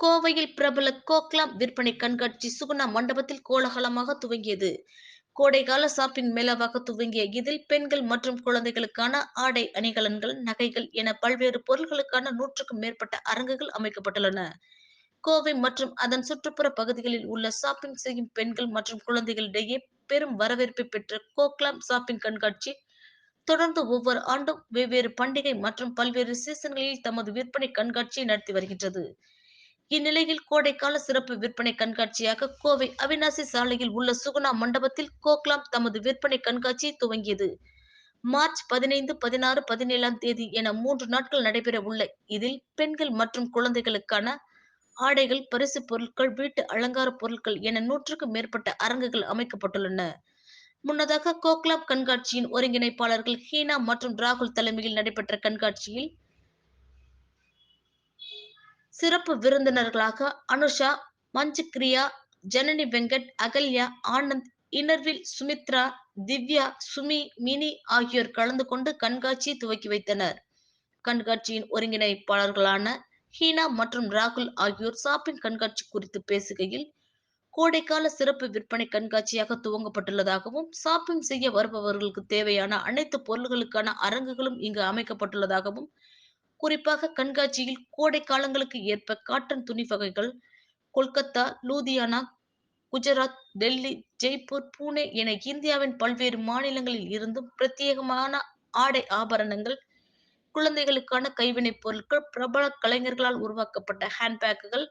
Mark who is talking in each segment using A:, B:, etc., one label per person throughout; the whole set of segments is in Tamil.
A: கோவையில் பிரபல கோக்லாம் விற்பனை கண்காட்சி சுகுணா மண்டபத்தில் கோலாகலமாக துவங்கியது. கோடைகால ஷாப்பிங் மேளாவாக துவங்கிய இதில் பெண்கள் மற்றும் குழந்தைகளுக்கான ஆடை அணிகலன்கள் நகைகள் என பல்வேறு பொருட்களுக்கான நூற்றுக்கும் மேற்பட்ட அரங்குகள் அமைக்கப்பட்டுள்ளன. கோவை மற்றும் அதன் சுற்றுப்புற பகுதிகளில் உள்ள ஷாப்பிங் செய்யும் பெண்கள் மற்றும் குழந்தைகளிடையே பெரும் வரவேற்பை பெற்ற கோக்லாம் ஷாப்பிங் கண்காட்சி தொடர்ந்து ஒவ்வொரு ஆண்டும் வெவ்வேறு பண்டிகை மற்றும் பல்வேறு சீசன்களில் தமது விற்பனை கண்காட்சியை நடத்தி வருகின்றது. இந்நிலையில் கோடைக்கால சிறப்பு விற்பனை கண்காட்சியாக கோவை அவினாசி சாலையில் உள்ள சுகுணா மண்டபத்தில் கோக்லாம் தமது விற்பனை கண்காட்சியை துவங்கியது. மார்ச் பதினைந்து பதினாறு பதினேழாம் தேதி என மூன்று நாட்கள் நடைபெற உள்ள இதில் பெண்கள் மற்றும் குழந்தைகளுக்கான ஆடைகள் பரிசு பொருட்கள் வீட்டு அலங்கார பொருட்கள் என நூற்றுக்கும் மேற்பட்ட அரங்குகள் அமைக்கப்பட்டுள்ளன. முன்னதாக கோக்லாம் கண்காட்சியின் ஒருங்கிணைப்பாளர்கள் ஹீனா மற்றும் ராகுல் தலைமையில் நடைபெற்ற கண்காட்சியில் சிறப்பு விருந்தினர்களாக அனுஷா மஞ்சு கிரியா ஜனனி வெங்கட் அகல்யா ஆனந்த் இனர்வில் சுமித்ரா திவ்யா சுமி மினி ஆகியோர் கலந்து கொண்டு கண்காட்சியை துவக்கி வைத்தனர். கண்காட்சியின் ஒருங்கிணைப்பாளர்களான ஹீனா மற்றும் ராகுல் ஆகியோர் ஷாப்பிங் கண்காட்சி குறித்து பேசுகையில் கோடைக்கால சிறப்பு விற்பனை கண்காட்சியாக துவங்கப்பட்டுள்ளதாகவும் ஷாப்பிங் செய்ய வருபவர்களுக்கு தேவையான அனைத்து பொருள்களுக்கான அரங்குகளும் இங்கு அமைக்கப்பட்டுள்ளதாகவும் குறிப்பாக கண்காட்சியில் கோடை காலங்களுக்கு ஏற்ப காட்டன் துணி வகைகள் கொல்கத்தா லூதியானா குஜராத் டெல்லி ஜெய்ப்பூர் பூனே என இந்தியாவின் பல்வேறு மாநிலங்களில் இருந்தும் பிரத்யேகமான ஆடை ஆபரணங்கள் குழந்தைகளுக்கான கைவினைப் பொருட்கள் பிரபல கலைஞர்களால் உருவாக்கப்பட்ட ஹேண்ட்பேக்குகள்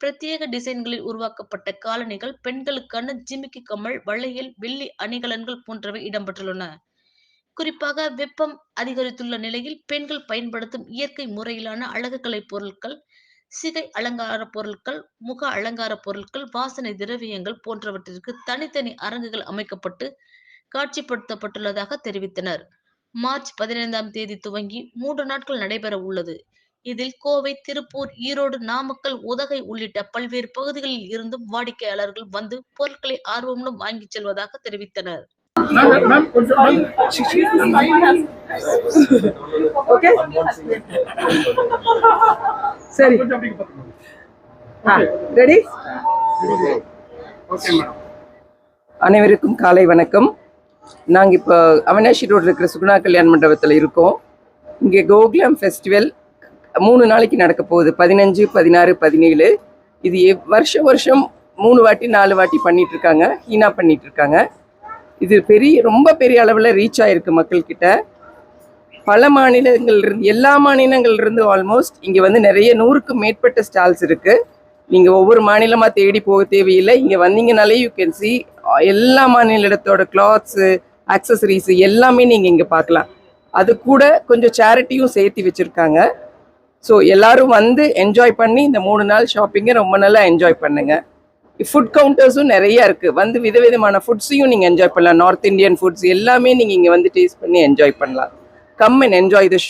A: பிரத்யேக டிசைன்களில் உருவாக்கப்பட்ட காலணிகள் பெண்களுக்கான ஜிமிக்கி கம்மல் வளையல் வெள்ளி அணிகலன்கள் போன்றவை இடம்பெற்றுள்ளன. குறிப்பாக வெப்பம் அதிகரித்துள்ள நிலையில் பெண்கள் பயன்படுத்தும் இயற்கை முறையிலான அழகுக்கலை பொருட்கள் சிகை அலங்கார பொருட்கள் முக அலங்கார பொருட்கள் வாசனை திரவியங்கள் போன்றவற்றிற்கு தனித்தனி அரங்குகள் அமைக்கப்பட்டு காட்சிப்படுத்தப்பட்டுள்ளதாக தெரிவித்தனர். மார்ச் பதினைந்தாம் தேதி துவங்கி மூன்று நாட்கள் நடைபெற உள்ளது. இதில் கோவை திருப்பூர் ஈரோடு நாமக்கல் உதகை உள்ளிட்ட பல்வேறு பகுதிகளில் இருந்தும் வாடிக்கையாளர்கள் வந்து பொருட்களை ஆர்வமுடன் வாங்கிச் செல்வதாக தெரிவித்தனர்.
B: ஓகே சரி. ரெடி. அனைவருக்கும் காலை வணக்கம். நாங்கள் இப்போ அவினாஷி ரோடு இருக்கிற சுகுணா கல்யாண மண்டபத்தில் இருக்கோம். இங்கே கோகுலம் ஃபெஸ்டிவல் மூணு நாளைக்கு நடக்க போகுது. பதினஞ்சு பதினாறு பதினேழு. இது வருஷம் வருஷம் மூணு வாட்டி நாலு வாட்டி பண்ணிட்டு இருக்காங்க. ஹீனா பண்ணிட்டு இருக்காங்க. இது பெரிய ரொம்ப பெரிய அளவில் ரீச் ஆகிருக்கு மக்கள்கிட்ட. பல மாநிலங்கள் இருந்து எல்லா மாநிலங்கள்லேருந்து ஆல்மோஸ்ட் இங்கே வந்து நிறைய நூறுக்கும் மேற்பட்ட ஸ்டால்ஸ் இருக்குது நீங்கள் ஒவ்வொரு மாநிலமாக தேடி போக தேவையில்லை. இங்கே வந்தீங்கனாலே யூ கேன் சி எல்லா மாநிலத்தோட கிளாத்ஸு அக்சசரிஸு எல்லாமே நீங்கள் இங்கே பார்க்கலாம். அது கூட கொஞ்சம் சேரிட்டியும் சேர்த்து வச்சுருக்காங்க. ஸோ எல்லாரும் வந்து என்ஜாய் பண்ணி இந்த மூணு நாள் ஷாப்பிங்கை ரொம்ப நல்லா என்ஜாய் பண்ணுங்கள் ஃபுட் கவுண்டர்ஸும் நிறைய இருக்குது வந்து விதவிதமான ஃபுட்ஸையும் நீங்கள் என்ஜாய் பண்ணலாம். நார்த் இந்தியன் ஃபுட்ஸ் எல்லாமே நீங்கள் இங்கே வந்து டேஸ்ட் பண்ணி என்ஜாய் பண்ணலாம். Come and enjoy the show